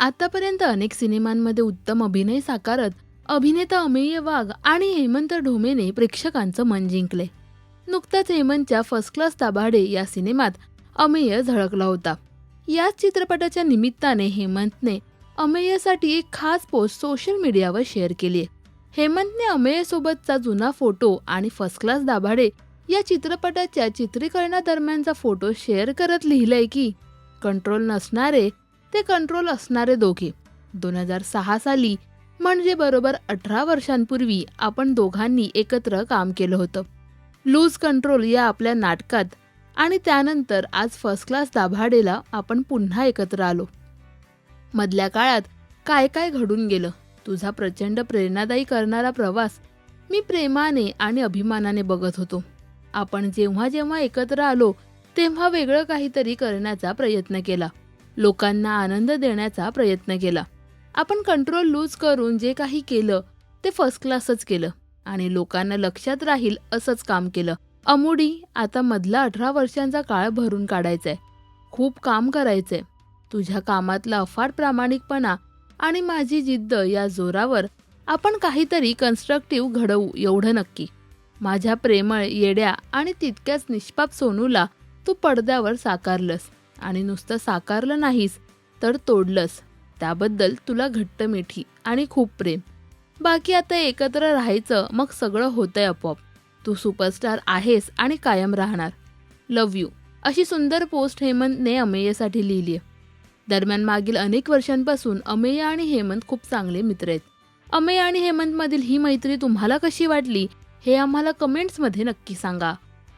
आतापर्यंत अनेक सिनेमांमध्ये उत्तम अभिनय साकारत अभिनेता अमेय वाघ आणि हेमंत ढोमेने प्रेक्षकांचं मन जिंकले. नुकताच हेमंतच्या फर्स्ट क्लास दाभाडे या सिनेमात अमेय झळकला होता. याच चित्रपटाच्या निमित्ताने हेमंतने अमेयसाठी एक खास पोस्ट सोशल मीडियावर शेअर केली आहे. हेमंतने अमेयसोबतचा जुना फोटो आणि फर्स्ट क्लास दाभाडे या चित्रपटाच्या चित्रीकरणादरम्यानचा फोटो शेअर करत लिहिलंय की कंट्रोल नसणारे ते कंट्रोल असणारे दोघे. दोन हजार सहा साली म्हणजे बरोबर अठरा वर्षांपूर्वी आपण दोघांनी एकत्र काम केलं होतं. लूज कंट्रोल या आपल्या नाटकात आणि त्यानंतर आज फर्स्ट क्लास दाभाडेला आपण पुन्हा एकत्र आलो. मधल्या काळात काय काय घडून गेलं? तुझा प्रचंड प्रेरणादायी करणारा प्रवास मी प्रेमाने आणि अभिमानाने बघत होतो. आपण जेव्हा जेव्हा एकत्र आलो तेव्हा वेगळं काहीतरी करण्याचा प्रयत्न केला. लोकांना आनंद देण्याचा प्रयत्न केला. आपण कंट्रोल लूज करून जे काही केलं ते फर्स्ट क्लासच केलं आणि लोकांना लक्षात राहील असंच काम केलं. अमुडी आता मधला अठरा वर्षांचा काळ भरून काढायचाय. खूप काम करायचंय. तुझ्या कामातला अफाट प्रामाणिकपणा आणि माझी जिद्द या जोरावर आपण काहीतरी कन्स्ट्रक्टिव्ह घडवू एवढं नक्की. माझ्या प्रेमळ येड्या आणि तितक्याच निष्पाप सोनूला तू पडद्यावर साकारलंस. आणि नुसतं साकारलं नाहीस तर तोडलंस. त्याबद्दल तुला घट्ट मिठी आणि खूप प्रेम. बाकी आता एकत्र राहायचं मग सगळं होतंय आपोआप. तू सुपरस्टार आहेस आणि कायम राहणार. लव यू अशी सुंदर पोस्ट हेमंतने अमेयसाठी लिहिली आहे. दरम्यान मागील अनेक वर्षांपासून अमेय आणि हेमंत खूप चांगले मित्र आहेत. अमेय आणि हेमंतमधील ही मैत्री तुम्हाला कशी वाटली हे आम्हाला कमेंट्समध्ये नक्की सांगा.